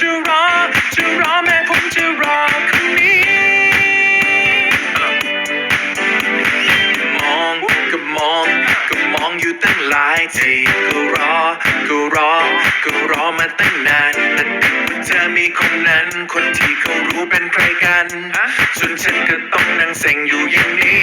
จะรอ จะรอแม้ผมจะรอคนนี้ มองก็มองก็มองอยู่ตั้งหลายทีก็รอ ก็รอ ก็รอมาตั้งนานแต่เธอมีคนนั้นคนที่เขารู้เป็นใครกัน ส่วนฉันก็ต้องนั่งเซ็งอยู่อย่างนี้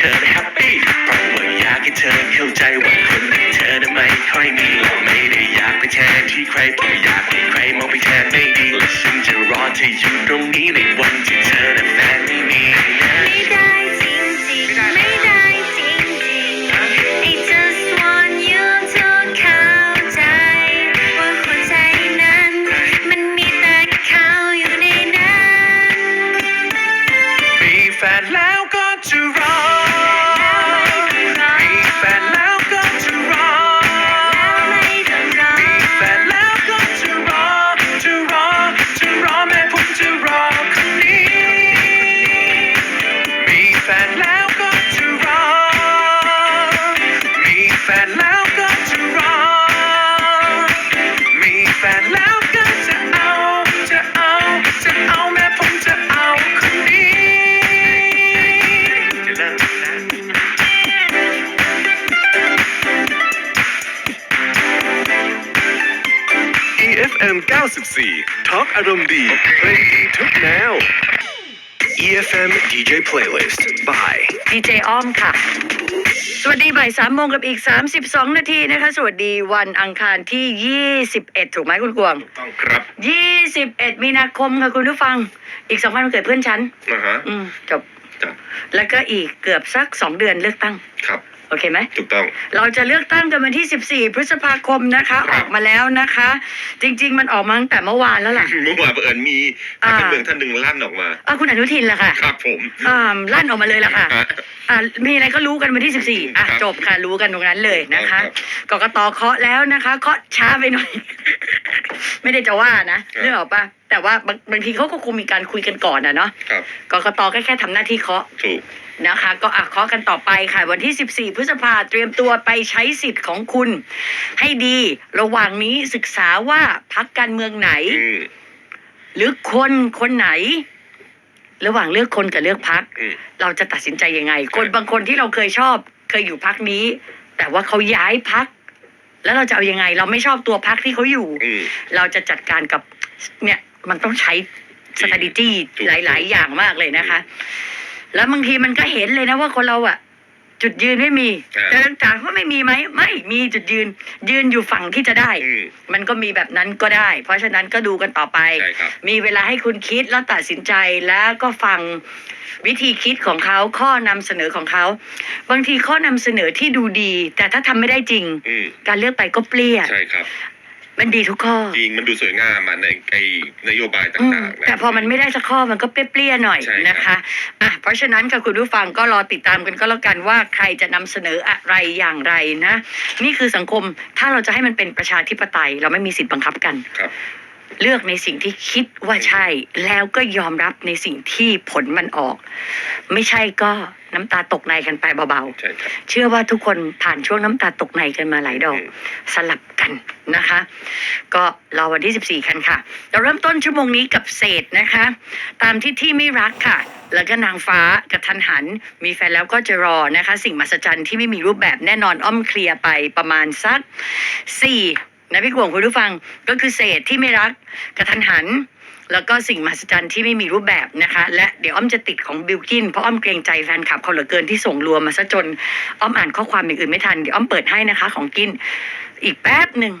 เธอแฮปปี้เพราะว่าอยากให้เธอเข้าใจว่าคนอย่างเธอนั้นไม่ค่อยมีเราไม่ได้อยากไปแทนที่ใครแต่อยาก อารมณ์ดีเพลงดีทุกแนว EFM DJ Playlist by ดีเจอ้อมค่ะ สวัสดีบ่ายสามโมงกับอีก 32 นาทีนะคะ สวัสดีวันอังคารที่ 21 ถูกไหมคุณกวาง ต้องครับ21 มีนาคมค่ะคุณผู้ฟัง อีกสองวันวันเกิดเพื่อนฉัน นะฮะอืม จบ จ้ะแล้วก็อีกเกือบสัก2เดือนเลือกตั้ง ครับ โอเคไหมถูกต้อง เราจะเลือกตั้งกันวันที่ 14 พฤษภาคมนะคะคอรับอกมาแล้วนะคะ จริง ๆ มันออกมาตั้งแต่เมื่อวานแล้วล่ะ เมื่อวานเผอิญมีอ่านักการเมืองท่านหนึ่งลั่นออกมาอะคุณอนุทินล่ะค่ะ ครับผมอ่าลั่นออกมาเลยล่ะค่ะฮะอ่ามีอะไรก็รู้กันวันที่ 14อะครับจบค่ะรู้กันตรงนั้นเลยนะคะครับกกตเคาะแล้วนะคะเคาะช้าไปหน่อย ไม่ได้จะว่านะเรื่องออกปะแต่ว่าบางบางทีเขาก็คงมีการคุยกันก่อนนะเนาะครับกกตก็แค่ทำหน้าที่เคาะถูก นะคะ ก็อะเคาะกันต่อไปค่ะวันที่ 14 พฤษภาเตรียมตัวไปใช้สิทธิ์ของคุณ ให้ดีระหว่างนี้ศึกษาว่าพักการเมืองไหนอืมหรือคนคนไหน ระหว่างเลือกคนกับเลือกพักอืมเราจะตัดสินใจยังไง คนบางคนที่เราเคยชอบ เคยอยู่พักนี้ แต่ว่าเขาย้ายพักแล้วเราจะเอายังไง เราไม่ชอบตัวพักที่เขาอยู่อืมเราจะจัดการกับเนี่ยมันต้องใช้ strategy ถูกหลาย ๆ อย่างมากเลยนะคะ แล้วบางทีมันก็เห็นเลยนะว่าคนเราอะจุดยืนไม่มีอ่าแต่ต่างๆว่าไม่มีไหมไม่มีจุดยืน ยืนอยู่ฝั่งที่จะได้ อืม มันก็มีแบบนั้นก็ได้ เพราะฉะนั้นก็ดูกันต่อไป ใช่ครับ มีเวลาให้คุณคิดแล้วตัดสินใจแล้วก็ฟังวิธีคิดของเขาข้อนำเสนอของเขา บางทีข้อนำเสนอที่ดูดี แต่ถ้าทำไม่ได้จริง อืมการเลือกไปก็เปลี่ยน ใช่ครับ มันดีทุกข้อ จริงมันดูสวยงามอะในไอ้นโยบายอืมต่างๆะแต่พอมันไม่ได้สักข้อมันก็เปรี้ยๆหน่อยใช่ครับ นะคะอะเพราะฉะนั้นค่ะคุณผู้ฟังก็รอติดตามกันก็แล้วกันว่าใครจะนำเสนออะไรอย่างไรนะ นี่คือสังคมถ้าเราจะให้มันเป็นประชาธิปไตย เราไม่มีสิทธิ์บังคับกัน ครับ เลือกในสิ่งที่คิดว่าใช่ แล้วก็ยอมรับในสิ่งที่ผลมันออก ไม่ใช่ก็น้ำตาตกในกันไปเบาใช่ครับ ๆ เชื่อว่าทุกคนผ่านช่วงน้ำตาตกในกันมาหลายดอก อืม สลับกันนะคะ ก็รอวันที่ 14 กันค่ะ เราเริ่มต้นชั่วโมงนี้กับเศษนะคะ ตามที่ที่ไม่รักค่ะ แล้วก็นางฟ้ากระทันหัน มีแฟนแล้วก็จะรอนะคะ สิ่งมหัศจรรย์ที่ไม่มีรูปแบบแน่นอนอ้อมเคลียร์ไปประมาณสักสี่ นะพี่กวงคุณผู้ฟังก็คือเศษที่ไม่รักกระทันหัน แล้วก็สิ่งมหัศจรรย์ที่ไม่มีรูปแบบนะคะ และเดี๋ยวอ้อมจะติดของบิลกินเพราะอ้อมเกรงใจแฟนคลับเขาเหลือเกินที่ส่งรวมมาซะจนอ้อมอ่านข้อความอย่างอื่นไม่ทันเดี๋ยวอ้อมเปิดให้นะคะ ของกินอีกแป๊บหนึ่ง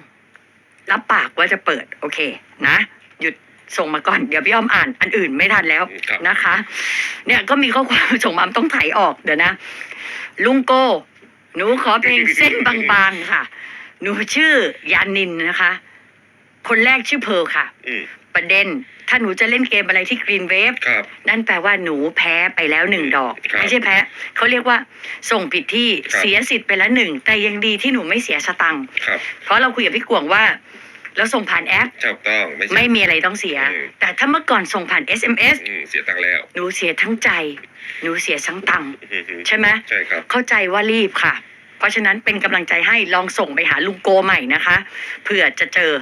รับปากว่าจะเปิดโอเคนะ หยุดส่งมาก่อนเดี๋ยวพี่อ้อมอ่านอันอื่นไม่ทันแล้วครับนะคะ เนี่ยก็มีข้อความส่งมาต้องไถออกเดี๋ยวนะ ลุงโก หนูขอเพลงเส้นบางๆค่ะ หนูชื่อยานินนะคะ คนแรกชื่อเพร์ลค่ะ อืมประเด็น ถ้าหนูจะเล่นเกมอะไรที่กรีนเวฟครับ นั่นแปลว่าหนูแพ้ไปแล้วหนึ่งดอก ครับไม่ใช่แพ้เขาเรียกว่าส่งผิดที่ครับ เสียสิทธิ์ไปแล้วหนึ่งแต่ยังดีที่หนูไม่เสียสตังค์ครับเพราะเราคุยกับพี่กวงว่าเราส่งผ่านแอป ถูกต้องไม่ใช่ ไม่มีอะไรต้องเสียอืมแต่ถ้าเมื่อก่อนส่งผ่าน SMS อืมเสียตังค์แล้วหนูเสียทั้งใจ หนูเสียทั้งตังค์อืมอืมใช่ไหมใช่ครับ เข้าใจว่ารีบค่ะ เพราะฉะนั้นเป็นกำลังใจให้ลองส่งไปหาลุงโกใหม่นะคะเผื่อจะเจอ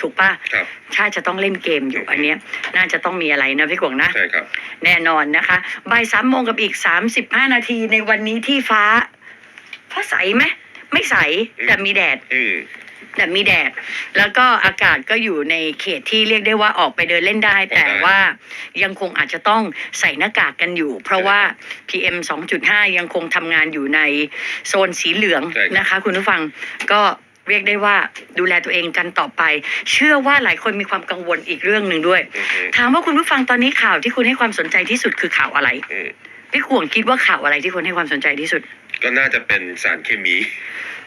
ถูกป่ะครับถ้าจะต้องเล่นเกมอยู่อันเนี้ย น่าจะต้องมีอะไรนะพี่กวงนะใช่ครับ แน่นอนนะคะบ่ายสามโมงกับอีกสามสิบห้านาทีในวันนี้ที่ฟ้า ฟ้าใสไหมไม่ใสอืมแต่มีแดดอืม แต่มีแดด แล้วก็อากาศก็อยู่ในเขตที่เรียกได้ว่าออกไปเดินเล่นได้ แต่ว่ายังคงอาจจะต้องใส่หน้ากากกันอยู่ เพราะว่า PM 2.5 ยังคงทำงานอยู่ในโซนสีเหลืองนะคะ คุณผู้ฟังก็เรียกได้ว่าดูแลตัวเองกันต่อไป เชื่อว่าหลายคนมีความกังวลอีกเรื่องหนึ่งด้วย อืมอืมถามว่าคุณผู้ฟังตอนนี้ข่าวที่คุณให้ความสนใจที่สุดคือข่าวอะไรอืมพี่ขวงคิดว่าข่าวอะไรที่คนให้ความสนใจที่สุด ก็น่าจะเป็นสารเคมี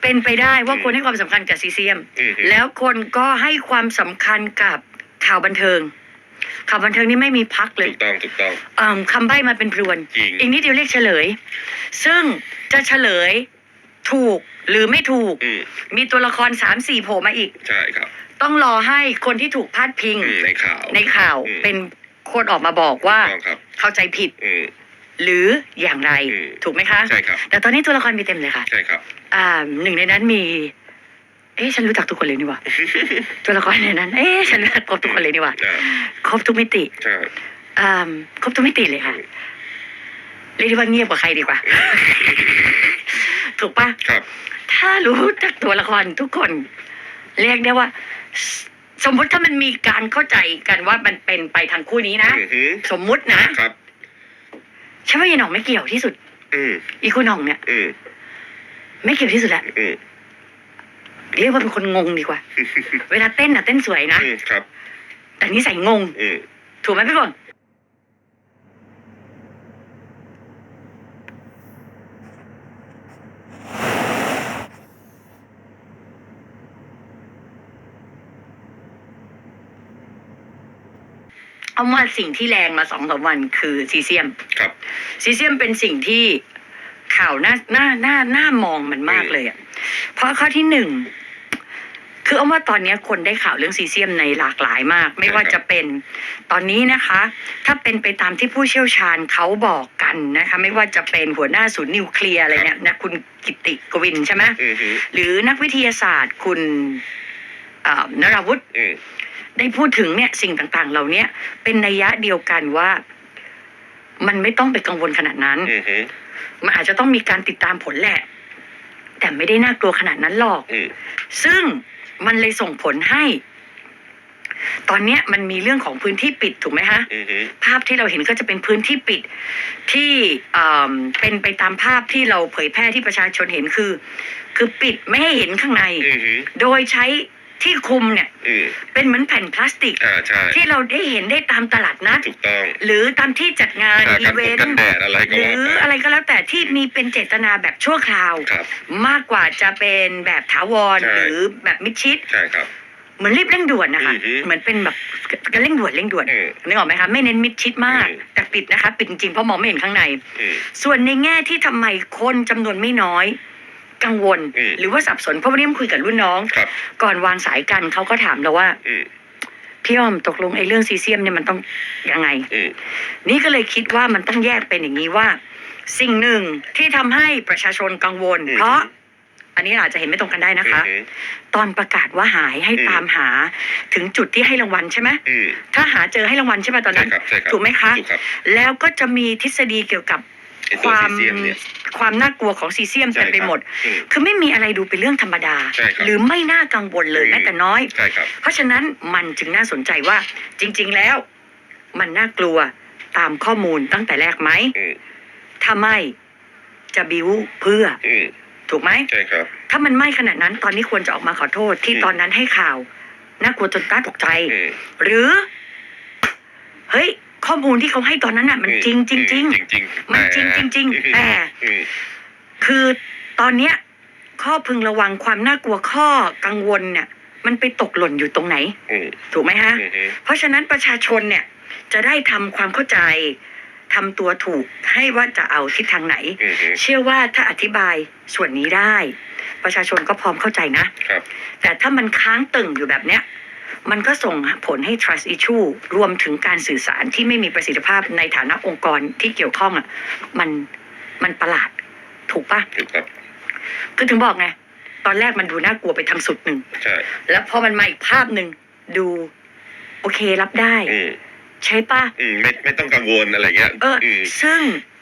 เป็นไปได้ว่าอืมคนให้ความสำคัญกับซีเซียมอืมอืม แล้วคนก็ให้ความสำคัญกับข่าวบันเทิง ข่าวบันเทิงนี่ไม่มีพักเลยถูกต้องถูกต้อง เอิ่มคำใบ้มาเป็นพรวน จริง อีกนิดเดียวเรียกเฉลย ซึ่งจะเฉลยถูกหรือไม่ถูก อืมมีตัวละครสามสี่โผล่มาอีก ใช่ครับ ต้องรอให้คนที่ถูกพาดพิงอืมในข่าวในข่าวอืมเป็นคนออกมาบอกว่าถูกต้องครับ เข้าใจผิด อืม หรืออย่างไรอืม ถูกไหมคะ ใช่ครับ แต่ตอนนี้ตัวละครมีเต็มเลยค่ะ ใช่ครับ อ่าหนึ่งในนั้นมี เอ๊ะฉันรู้จักทุกคนเลยนี่หว่า ตัวละครในนั้น เอ๊ะฉันรู้จักครบทุกคนเลยนี่หว่าอ่าครบทุกมิติใช่ อ่าครบทุกมิติเลยค่ะเรียกได้ว่าเงียบกว่าใครดีกว่า ถูกปะครับ ถ้ารู้จักตัวละครทุกคน เรียกได้ว่าสสมมุติถ้ามันมีการเข้าใจกันว่ามันเป็นไปทางคู่นี้นะ อืมหืมสมมุตินะ ครับ ใช่ว่ายายหน่องไม่เกี่ยวที่สุด อืมอีคุณหน่องเนี่ย อืมไม่เกี่ยวที่สุดแหละอืมเรียกว่าเป็นคนงงดีกว่า เวลาเต้นน่ะเต้นสวยนะ อืมครับ แต่นิสัยงง อืมถูกไหมพี่ฝน เอาว่าสิ่งที่แรงมาสองสามวันคือซีเซียม ครับ ซีเซียมเป็นสิ่งที่ข่าวน่าน่าน่าน่ามองมันมากเลยอะ เพราะข้อที่หนึ่งคือเอาว่าตอนนี้คนได้ข่าวเรื่องซีเซียมในหลากหลายมาก ไม่ว่าจะเป็นตอนนี้นะคะ ถ้าเป็นไปตามที่ผู้เชี่ยวชาญเขาบอกกันนะคะ ไม่ว่าจะเป็นหัวหน้าศูนย์นิวเคลียร์อะไรเนี่ยนะคุณกิติกวินใช่ไหมอืมหืมหรือนักวิทยาศาสตร์คุณเอ่อนราวุธอืม ได้พูดถึงเนี่ยสิ่งต่างๆ เหล่าเนี้ยเป็นนัยยะเดียวกันว่า มันไม่ต้องไปกังวลขนาดนั้นอืมหืมมันอาจจะต้องมีการติดตามผลแหละ แต่ไม่ได้น่ากลัวขนาดนั้นหรอกอืมซึ่งมันเลยส่งผลให้ ตอนเนี้ยมันมีเรื่องของพื้นที่ปิดถูกไหมฮะอืมหืมภาพที่เราเห็นก็จะเป็นพื้นที่ปิดที่เอ่อเป็นไปตามภาพที่เราเผยแพร่ที่ประชาชนเห็นคือ คือปิดไม่ให้เห็นข้างในอืมหืมโดยใช้ ที่คลุมเนี่ย อืมเป็นเหมือนแผ่นพลาสติก อ่าใช่ที่เราได้เห็นได้ตามตลาดนัด ถูกต้องหรือตามที่จัดงานอ่าอีกันเวฝนนกันต์แดดอะไรก็หรืว่าอไปอะไรก็แล้วแต่ที่มีเป็นเจตนาแบบชั่วคราว ครับ มากกว่าจะเป็นแบบถาวรใช่ หรือแบบมิดชิด ใช่ครับ เหมือนรีบเร่งด่วนนะคะ อือฮึ เหมือนเป็นแบบเร่งด่วนเร่งด่วนอืมนึกออกไหมคะ ไม่เน้นมิดชิดมาก อืม แต่ปิดนะคะ ปิดจริงๆเพราะมองไม่เห็นข้างใน อืมส่วนในแง่ที่ทำไมคนจำนวนไม่น้อย กังวลอืมหรือว่าสับสนเพราะวันนี้มันคุยกับรุ่นน้องครับก่อนวางสายกันเขาก็ถามเราว่าอืมพี่อ้อมตกลงไอ้เรื่องซีเซียมเนี่ยมันต้องยังไงอืมนี่ก็เลยคิดว่ามันต้องแยกเป็นอย่างนี้ว่า สิ่งหนึ่งที่ทำให้ประชาชนกังวลอืมเพราะ อันนี้อาจจะเห็นไม่ตรงกันได้นะคะอืมตอนประกาศว่าหายให้อืมตามหาถึงจุดที่ให้รางวัลใช่ไหมอืมถ้าหาเจอให้รางวัลใช่ไหมตอนใช่นั้นครับใช่ครับถูกไหมคะถูกครับแล้วก็จะมีทฤษฎีเกี่ยวกับ ไอ้คตัววามซีเซียมเนี่ย ความน่ากลัวของซีเซียมใช่เต็มไปครับหมดอืมคือไม่มีอะไรดูเป็นเรื่องธรรมดา ใช่ครับ หรือไม่น่ากังวลเลยอืมแม้แต่น้อย ใช่ครับ เพราะฉะนั้นมันจึงน่าสนใจว่าจริง ๆ แล้ว มันน่ากลัวตามข้อมูลตั้งแต่แรกไหม อืมถ้าไม่จะบิวเพื่ออืมถูกไหม ใช่ครับ ถ้ามันไม่ขนาดนั้นตอนนี้ควรจะออกมาขอโทษที่อืม ตอนนั้นให้ข่าวน่ากลัวจนต้าตกใจ อืมหรือ เฮ้ย ข้อมูลที่เขาให้ตอนนั้นน่ะ มันจริงจริงจริงจริงจริงมันจริงจริงๆแต่อืมคือตอนเนี้ย ข้อพึงระวังความน่ากลัวข้อกังวลเนี่ย มันไปตกหล่นอยู่ตรงไหนอืมถูกไหมฮะอืมอืมเพราะฉะนั้นประชาชนเนี่ย จะได้ทำความเข้าใจทำตัวถูกให้ว่าจะเอาทิศทางไหนอืมอืมเชื่อว่าถ้าอธิบายส่วนนี้ได้ ประชาชนก็พร้อมเข้าใจนะครับแต่ถ้ามันค้างตึงอยู่แบบเนี้ย มันก็ส่งผลให้ trust issue รวมถึงการสื่อสารที่ไม่มีประสิทธิภาพในฐานะองค์กรที่เกี่ยวข้องอะมันมันประหลาดถูกปะถูกครับคือถึงบอกไงตอนแรกมันดูน่ากลัวไปทางสุดหนึ่งใช่แล้วพอมันมาอีกภาพหนึ่งดู โอเครับได้ อืมใช่ปะ อืมไม่ไม่ต้องกังวลอะไรเงี้ยเอออม ซึ่ง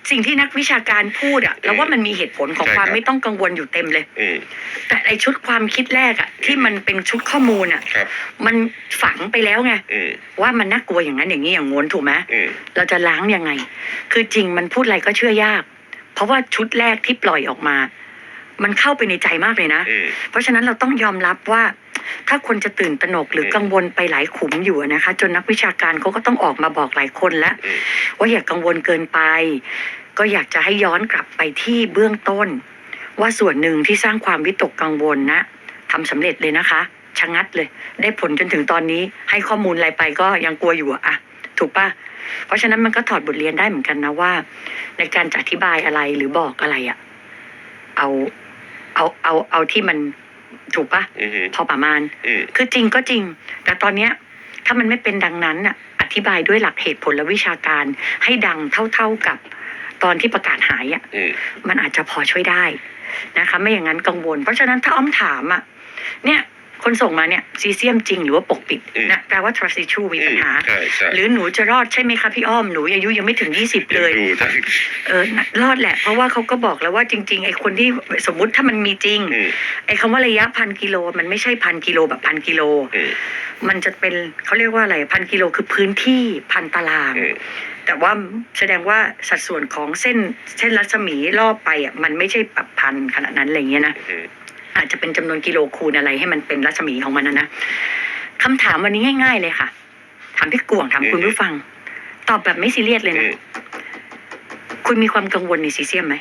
สิ่งที่นักวิชาการพูดอะแล้วว่ามันมีเหตุผลของใช่ความครับ ไม่ต้องกังวลอยู่เต็มเลย อืมแต่ไอชุดความคิดแรกอะที่มันเป็นชุดข้อมูลอะครับ มันฝังไปแล้วไงอืมว่ามันน่ากลัวอย่างนั้นอย่างนี้อย่างง้นถูกไหมอืมเราจะล้างยังไง คือจริงมันพูดอะไรก็เชื่อยาก เพราะว่าชุดแรกที่ปล่อยออกมา มันเข้าไปในใจมากเลยนะ อืมเพราะฉะนั้นเราต้องยอมรับว่า ถ้าคนจะตื่นตระหนกหรืออืมกังวลไปหลายขุมอยู่อะนะคะ จนนักวิชาการเขาก็ต้องออกมาบอกหลายคนแล้วอืมว่าอย่ากังวลเกินไป ก็อยากจะให้ย้อนกลับไปที่เบื้องต้น ว่าส่วนหนึ่งที่สร้างความวิตกกังวลนะทำสำเร็จเลยนะคะชะงัดเลย ได้ผลจนถึงตอนนี้ให้ข้อมูลอะไรไปก็ยังกลัวอยู่อะอะถูกปะเพราะฉะนั้นมันก็ถอดบทเรียนได้เหมือนกันนะว่า ในการจะอธิบายอะไรหรือบอกอะไรอะเอาเอาเอาเอาที่มัน ถูกปะอืมพอประมาณ อืมคือจริงก็จริง แต่ตอนเนี้ย ถ้ามันไม่เป็นดังนั้นน่ะ อธิบายด้วยหลักเหตุผลและวิชาการ ให้ดังเท่าๆกับตอนที่ประกาศหายอะ อืมมันอาจจะพอช่วยได้นะคะ ไม่อย่างนั้นกังวล เพราะฉะนั้นถ้าอ้อมถามอะ เนี่ย คนส่งมาเนี่ยซีเซียมจริงหรือว่าปกปิดนะแปลว่า trust issue มีปัญหา ใช่ใช่หรือหนูจะรอดใช่ไหมคะพี่อ้อมหนูอายุยังไม่ถึงยี่สิบเลย ดูทั้งเออน่ะรอดแหละ เพราะว่าเขาก็บอกแล้วว่าจริงๆไอ้คนที่สมมุติถ้ามันมีจริง อืมไอ้คำว่าระยะพันกิโลมันไม่ใช่พันกิโลแบบพันกิโล อืมมันจะเป็นเขาเรียกว่าอะไรพันกิโลคือพื้นที่พันตาราง อืม แต่ว่าแสดงว่าสัดส่วนของเส้นเส้นรัศมีรอบไปอะมันไม่ใช่แบบพันขนาดนั้นอะไรเงี้ยนะ อืมอาจจะเป็นจำนวนกิโลคูณอะไรให้มันเป็นรัศมีของมันนะนะคำถามวันนี้ง่าย ๆ เลยค่ะ ถามพี่กวงถามคุณผู้ฟัง ตอบแบบไม่ซีเรียสเลยอืนะมคุณมีความกังวลในซีเซียมไหม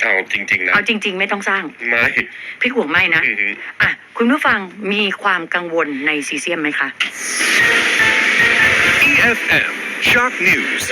เอาจริงๆนะเอาจริง ๆ ไม่ต้องสร้างไม่พี่กวงไม่นะอืมอะคุณผู้ฟังมีความกังวลในซีเซียมไหมคะ EFM Shock News